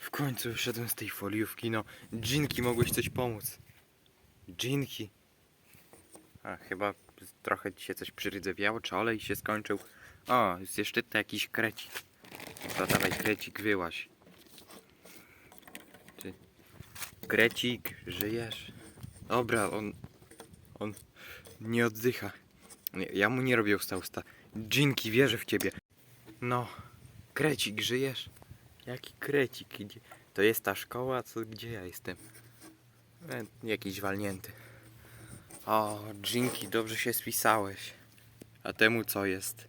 W końcu wyszedłem z tej foliówki, no. Dżinki, mogłeś coś pomóc. Dżinki. A, chyba trochę się coś przyrydzewiało, czy olej się skończył. O, jest jeszcze to jakiś krecik. To dawaj, krecik, wyłaś. Ty. Krecik, żyjesz? Dobra, on... On nie oddycha. Ja mu nie robię usta usta. Dżinki, wierzę w ciebie. No, krecik, żyjesz? Jaki krecik? To jest ta szkoła, co gdzie ja jestem? E, jakiś walnięty. O, Dżinki, dobrze się spisałeś. A temu co jest?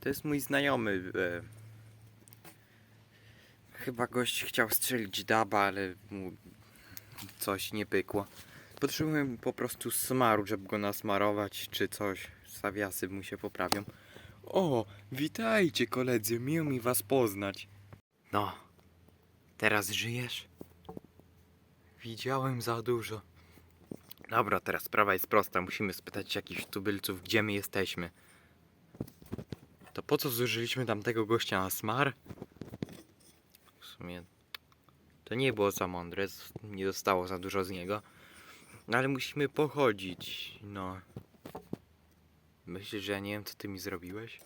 To jest mój znajomy. E, chyba gość chciał strzelić daba, ale mu coś nie pykło. Potrzebuję po prostu smaru, żeby go nasmarować, czy coś. Zawiasy mu się poprawią. O, witajcie koledzy, miło mi was poznać. No, teraz żyjesz? Widziałem za dużo. Dobra, teraz sprawa jest prosta. Musimy spytać jakichś tubylców, gdzie my jesteśmy. To po co zużyliśmy tamtego gościa na smar? W sumie to nie było za mądre, nie zostało za dużo z niego. No ale musimy pochodzić, no. Myślisz, że ja nie wiem, co ty mi zrobiłeś?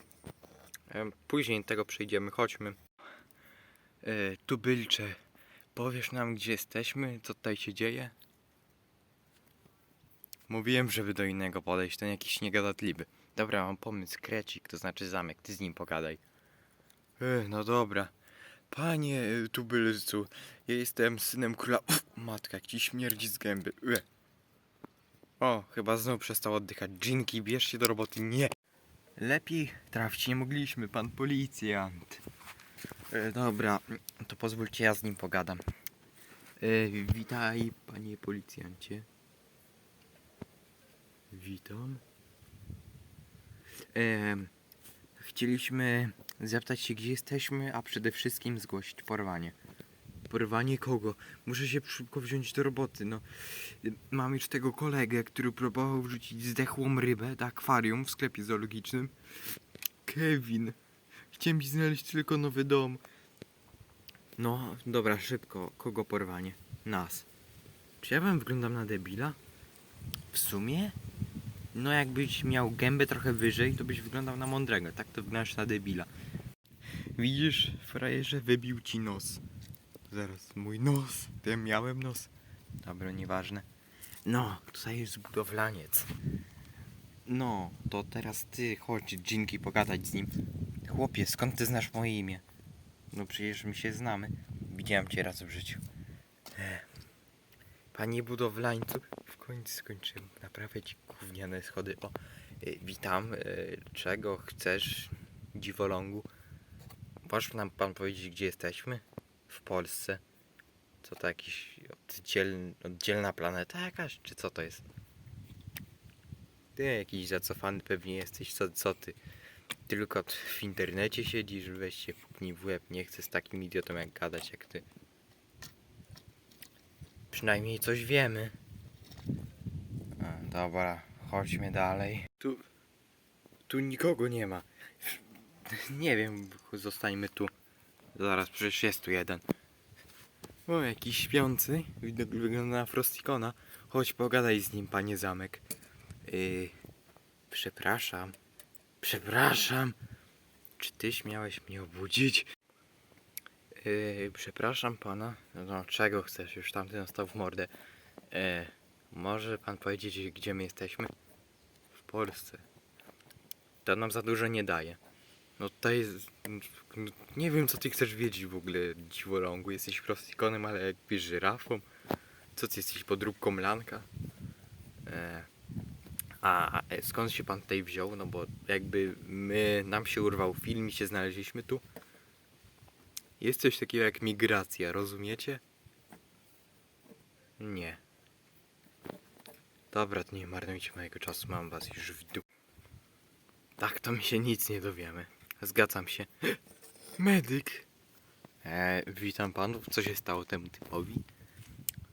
Później tego przejdziemy, chodźmy. E, tubylcze, powiesz nam, gdzie jesteśmy, co tutaj się dzieje? Mówiłem, żeby do innego podejść, ten jakiś niegadatliwy. Dobra, mam pomysł, krecik, to znaczy zamek, ty z nim pogadaj. E, no dobra. Panie e, tubylcu, ja jestem synem króla... Uf, matka, jak ci śmierdzi z gęby. E. O, chyba znowu przestał oddychać. Dżinki, bierz się do roboty. Nie! Lepiej trafić nie mogliśmy, pan policjant. E, dobra, to pozwólcie, ja z nim pogadam. E, witaj, panie policjancie. Witam. E, chcieliśmy zapytać się, gdzie jesteśmy, a przede wszystkim zgłosić porwanie. Porwanie kogo? Muszę się szybko wziąć do roboty, no. Mam już tego kolegę, który próbował wrzucić zdechłą rybę do akwarium w sklepie zoologicznym. Kevin, chciałem ci znaleźć tylko nowy dom. No, dobra, szybko. Kogo porwanie? Nas. Czy ja wam wyglądam na debila? W sumie? No jakbyś miał gębę trochę wyżej, to byś wyglądał na mądrego. Tak to wyglądasz na debila. Widzisz, frajerze, wybił ci nos. Zaraz, mój nos. To ja miałem nos. Dobra, nieważne. No, tutaj jest budowlaniec. No, to teraz ty chodź, Dżinki, pogadać z nim. Chłopie, skąd ty znasz moje imię? No przecież my się znamy. Widziałem cię raz w życiu. Ech. Panie budowlańcu, w końcu skończyłem naprawiać gówniane schody. O, y, witam. Y, czego chcesz, dziwolągu? Możesz nam pan powiedzieć, gdzie jesteśmy? W Polsce. Co to jakiś oddziel, oddzielna planeta jakaś? Czy co to jest? Ty jakiś zacofany pewnie jesteś, co, co ty? Tylko w internecie siedzisz, weź się puknij w łeb, nie chcę z takim idiotą jak gadać jak ty. Przynajmniej coś wiemy. A, dobra, chodźmy dalej. Tu... Tu nikogo nie ma. Nie wiem, zostańmy tu. Zaraz, przecież jest tu jeden. O, jakiś śpiący. Wygląda na Frostikona. Chodź, pogadaj z nim, panie zamek. Yy, przepraszam. Przepraszam. Czy ty śmiałeś mnie obudzić? Yy, przepraszam pana. No, czego chcesz? Już tamten dostał w mordę. Yy, może pan powiedzieć, gdzie my jesteśmy? W Polsce. To nam za dużo nie daje. No tutaj no, Nie wiem co ty chcesz wiedzieć w ogóle, dziwolągu. Jesteś prostikonem, ale jakby żyrafą. Co ty jesteś podróbką lanka? E, a e, skąd się pan tutaj wziął? No bo jakby my, nam się urwał film i się znaleźliśmy tu. Jest coś takiego jak migracja, rozumiecie? Nie. Dobra, nie marnujcie mojego czasu, mam was już w dół. Tak, to my się nic nie dowiemy. Zgadzam się. Medyk! E, witam panów, co się stało temu typowi?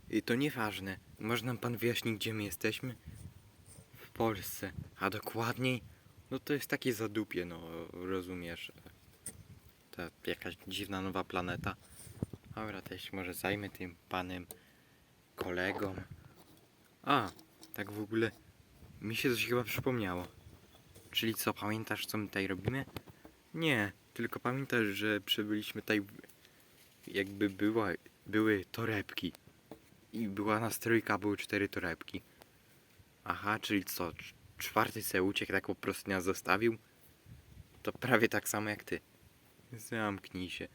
I to nieważne. Może nam pan wyjaśnić, gdzie my jesteśmy? Polsce. A dokładniej? No to jest takie zadupie, no rozumiesz. To jakaś dziwna nowa planeta. Dobra, to się może zajmę tym panem kolegą. A, tak w ogóle mi się coś chyba przypomniało. Czyli co, pamiętasz co my tutaj robimy? Nie, tylko pamiętasz, że przybyliśmy tutaj jakby była, były torebki. I była nas trójka, były cztery torebki. Aha, czyli co, cz- czwarty se uciekł, tak po prostu nas zostawił? To prawie tak samo jak ty. Zamknij się.